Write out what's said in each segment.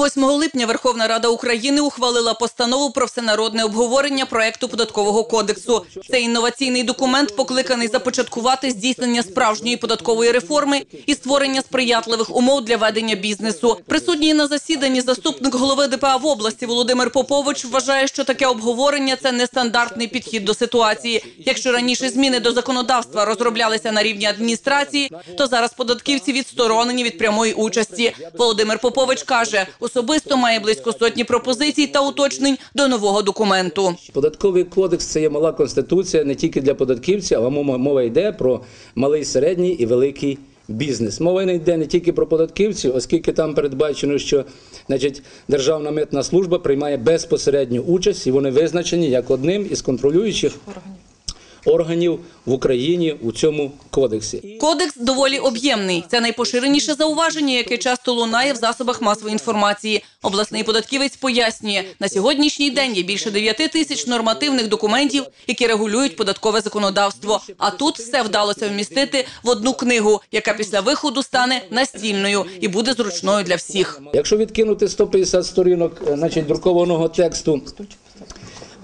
8 липня Верховна Рада України ухвалила постанову про всенародне обговорення проекту податкового кодексу. Цей інноваційний документ покликаний започаткувати здійснення справжньої податкової реформи і створення сприятливих умов для ведення бізнесу. Присутній на засіданні заступник голови ДПА в області Володимир Попович вважає, що таке обговорення це нестандартний підхід до ситуації. Якщо раніше зміни до законодавства розроблялися на рівні адміністрації, то зараз податківці відсторонені від прямої участі. Володимир Попович каже, особисто має близько сотні пропозицій та уточнень до нового документу. Податковий кодекс це є мала конституція не тільки для податківців, а мова мова йде про малий, середній і великий бізнес. Мова не йде не тільки про податківців, оскільки там передбачено, що значить, Державна митна служба приймає безпосередню участь, і вони визначені як одним із контролюючих органів в Україні у цьому кодексі. Кодекс доволі об'ємний. Це найпоширеніше зауваження, яке часто лунає в засобах масової інформації. Обласний податківець пояснює, на сьогоднішній день є більше 9 тисяч нормативних документів, які регулюють податкове законодавство. А тут все вдалося вмістити в одну книгу, яка після виходу стане настільною і буде зручною для всіх. Якщо відкинути 150 сторінок е, значить, друкованого тексту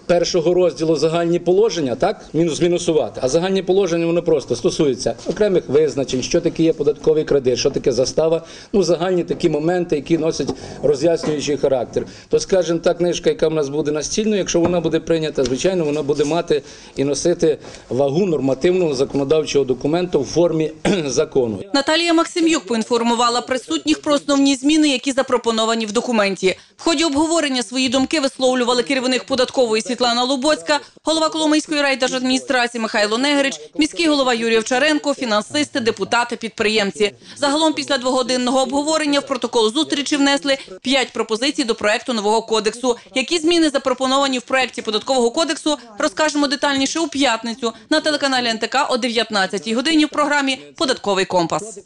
першого розділу загальні положення, так, мінус мінусувати. А загальні положення вони просто стосуються окремих визначень, що таке є податковий кредит, що таке застава, ну загальні такі моменти, які носять роз'яснюючий характер. То, скажімо, та книжка, яка в нас буде настільною, якщо вона буде прийнята, звичайно, вона буде мати і носити вагу нормативного законодавчого документу в формі закону. Наталія Максимюк поінформувала присутніх про основні зміни, які запропоновані в документі. В ході обговорення свої думки висловлювали керівник податкової Світлана Лубоцька, голова Коломийської райдержадміністрації Михайло Негрич, міський голова Юрій Овчаренко, фінансисти, депутати, підприємці. Загалом після двогодинного обговорення в протокол зустрічі внесли п'ять пропозицій до проекту нового кодексу. Які зміни запропоновані в проекті податкового кодексу, розкажемо детальніше у п'ятницю на телеканалі НТК о 19 годині в програмі Податковий компас.